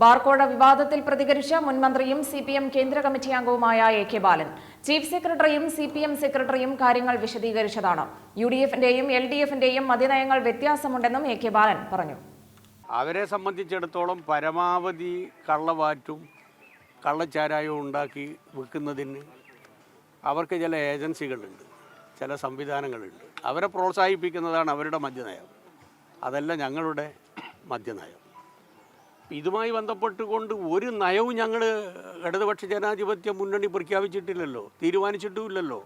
ബാർക്കോഴ വിവാദത്തിൽ പ്രതികരിച്ച മുൻമന്ത്രിയും സി പി എം കേന്ദ്ര കമ്മിറ്റി അംഗവുമായ എ കെ ബാലൻ. ചീഫ് സെക്രട്ടറിയും സി പി എം സെക്രട്ടറിയും കാര്യങ്ങൾ വിശദീകരിച്ചതാണ്. യു ഡി എഫിന്റെയും എൽ ഡി എഫിന്റെയും മതിനയങ്ങൾ വ്യത്യാസമുണ്ടെന്നും എ കെ ബാലൻ പറഞ്ഞു. അവരെ സംബന്ധിച്ചിടത്തോളം പരമാവധി കള്ളവാറ്റും കള്ളച്ചാരായവും ഉണ്ടാക്കി വിൽക്കുന്നതിന് അവർക്ക് ചില ഏജൻസികളുണ്ട് ചില സംവിധാനങ്ങളുണ്ട്. അവരെ പ്രോത്സാഹിപ്പിക്കുന്നതാണ് അവരുടെ മദ്യനയം. അതല്ല ഞങ്ങളുടെ മദ്യനയം. ഇതുമായി ബന്ധപ്പെട്ടുകൊണ്ട് ഒരു നയവും ഞങ്ങൾ ഇടതുപക്ഷ ജനാധിപത്യ മുന്നണി പ്രഖ്യാപിച്ചിട്ടില്ലല്ലോ തീരുമാനിച്ചിട്ടുമില്ലല്ലോ.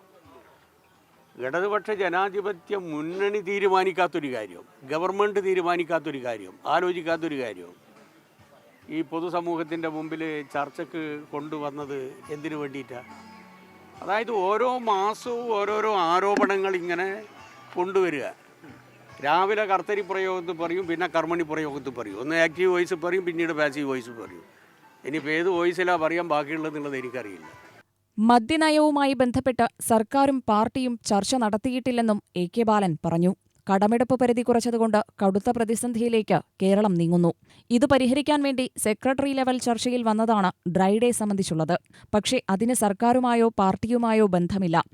ഇടതുപക്ഷ ജനാധിപത്യ മുന്നണി തീരുമാനിക്കാത്തൊരു കാര്യം ഗവൺമെന്റ് തീരുമാനിക്കാത്തൊരു കാര്യം ആലോചിക്കാത്തൊരു കാര്യം. ഈ പൊതുസമൂഹത്തിന്റെ മുമ്പിൽ ചർച്ചയ്ക്ക് കൊണ്ടുവന്നത് എന്തിനു വേണ്ടിയിട്ടാണ് അതായത് ഓരോ മാസവും ഓരോരോ ആരോപണങ്ങൾ ഇങ്ങനെ കൊണ്ടുവരിക. രാവിലെ കർത്തരി പ്രയോഗത്തിൽ പറയും പിന്നെ കർമ്മണി പ്രയോഗത്തിൽ പറയും. ഒന്ന് ആക്റ്റീവ് വോയിസ് പറയും പിന്നീട് പാസീവ് വോയിസ് പറയും. ഇനിയിപ്പോൾ ഏത് വോയിസിലാണ് പറയാൻ ബാക്കിയുള്ളതെന്നുള്ളത് എനിക്കറിയില്ല. മദ്യനയവുമായി ബന്ധപ്പെട്ട് സർക്കാരും പാർട്ടിയും ചർച്ച നടത്തിയിട്ടില്ലെന്നും എ കെ ബാലൻ പറഞ്ഞു. കടമെടുപ്പ് പരിധി കുറച്ചതുകൊണ്ട് കടുത്ത പ്രതിസന്ധിയിലേക്ക് കേരളം നീങ്ങുന്നു. ഇത് പരിഹരിക്കാൻ വേണ്ടി സെക്രട്ടറി ലെവൽ ചർച്ചയിൽ വന്നതാണ് ഡ്രൈഡേ സംബന്ധിച്ചുള്ളത്. പക്ഷേ അതിന് സർക്കാരുമായോ പാർട്ടിയുമായോ ബന്ധമില്ല.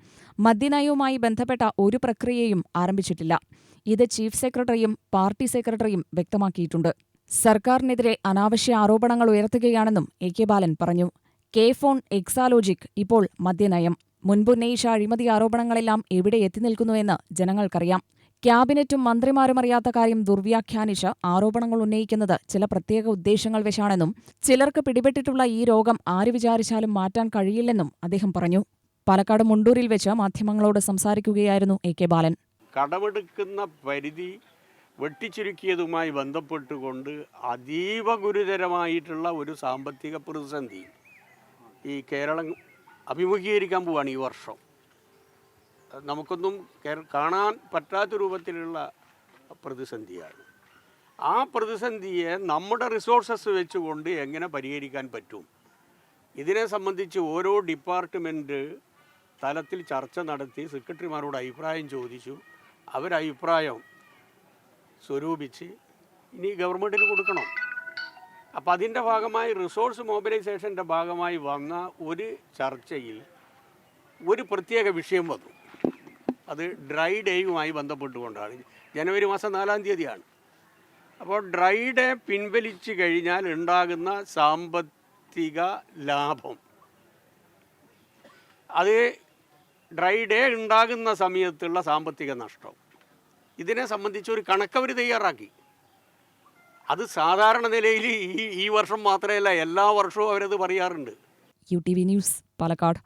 മദ്യനയവുമായി ബന്ധപ്പെട്ട ഒരു പ്രക്രിയയും ആരംഭിച്ചിട്ടില്ല. ഇത് ചീഫ് സെക്രട്ടറിയും പാർട്ടി സെക്രട്ടറിയും വ്യക്തമാക്കിയിട്ടുണ്ട്. സർക്കാരിനെതിരെ അനാവശ്യ ആരോപണങ്ങൾ ഉയർത്തുകയാണെന്നും എ കെ ബാലൻ പറഞ്ഞു. കെ ഫോൺ എക്സാലോജിക് ഇപ്പോൾ മദ്യനയം. മുൻപുന്നയിച്ച അഴിമതി ആരോപണങ്ങളെല്ലാം എവിടെ എത്തി എത്തിനിൽക്കുന്നുവെന്ന് ജനങ്ങൾക്കറിയാം. ക്യാബിനറ്റും മന്ത്രിമാരും അറിയാത്ത കാര്യം ദുർവ്യാഖ്യാനിച്ച് ആരോപണങ്ങൾ ഉന്നയിക്കുന്നത് ചില പ്രത്യേക ഉദ്ദേശങ്ങൾ വെച്ചാണെന്നും ചിലർക്ക് പിടിപെട്ടിട്ടുള്ള ഈ രോഗം ആര് വിചാരിച്ചാലും മാറ്റാൻ കഴിയില്ലെന്നും അദ്ദേഹം പറഞ്ഞു. പാലക്കാട് മുണ്ടൂരിൽ വെച്ച് മാധ്യമങ്ങളോട് സംസാരിക്കുകയായിരുന്നു എ കെ ബാലൻ. കടമെടുക്കുന്ന പരിധി വെട്ടിച്ചുരുക്കിയതുമായി ബന്ധപ്പെട്ടുകൊണ്ട് അതീവ ഗുരുതരമായിട്ടുള്ള ഒരു സാമ്പത്തിക പ്രതിസന്ധി ഈ കേരളം അഭിമുഖീകരിക്കാൻ പോവുകയാണ് ഈ വർഷം. നമുക്കൊന്നും കാണാൻ പറ്റാത്ത രൂപത്തിലുള്ള പ്രതിസന്ധിയാണ്. ആ പ്രതിസന്ധിയെ നമ്മുടെ റിസോഴ്സസ് വെച്ചുകൊണ്ട് എങ്ങനെ പരിഹരിക്കാൻ പറ്റും? ഇതിനെ സംബന്ധിച്ച് ഓരോ ഡിപ്പാർട്ട്മെന്റ് തലത്തിൽ ചർച്ച നടത്തി സെക്രട്ടറിമാരോട് അഭിപ്രായം ചോദിച്ചു. അവരഭിപ്രായം സ്വരൂപിച്ച് ഇനി ഗവൺമെന്റിന് കൊടുക്കണം. അപ്പോൾ അതിന്റെ ഭാഗമായി റിസോഴ്സ് മൊബിലൈസേഷന്റെ ഭാഗമായി വന്ന ഒരു ചർച്ചയിൽ ഒരു പ്രത്യേക വിഷയം വന്നു. അത് ഡ്രൈ ഡേയുമായി ബന്ധപ്പെട്ടുകൊണ്ടാണ്. ജനുവരി മാസം നാലാം തീയതിയാണ്. അപ്പോൾ ഡ്രൈ ഡേ പിൻവലിച്ചു കഴിഞ്ഞാൽ ഉണ്ടാകുന്ന സാമ്പത്തിക ലാഭം. അത് ഡ്രൈ ഡേ ഉണ്ടാകുന്ന സമയത്തുള്ള സാമ്പത്തിക നഷ്ടം. ഇതിനെ സംബന്ധിച്ച് ഒരു കണക്കവർ തയ്യാറാക്കി. അത് സാധാരണ നിലയിൽ ഈ ഈ വർഷം മാത്രമല്ല എല്ലാ വർഷവും അവരത് പറയാറുണ്ട്. U T V news Palakkad.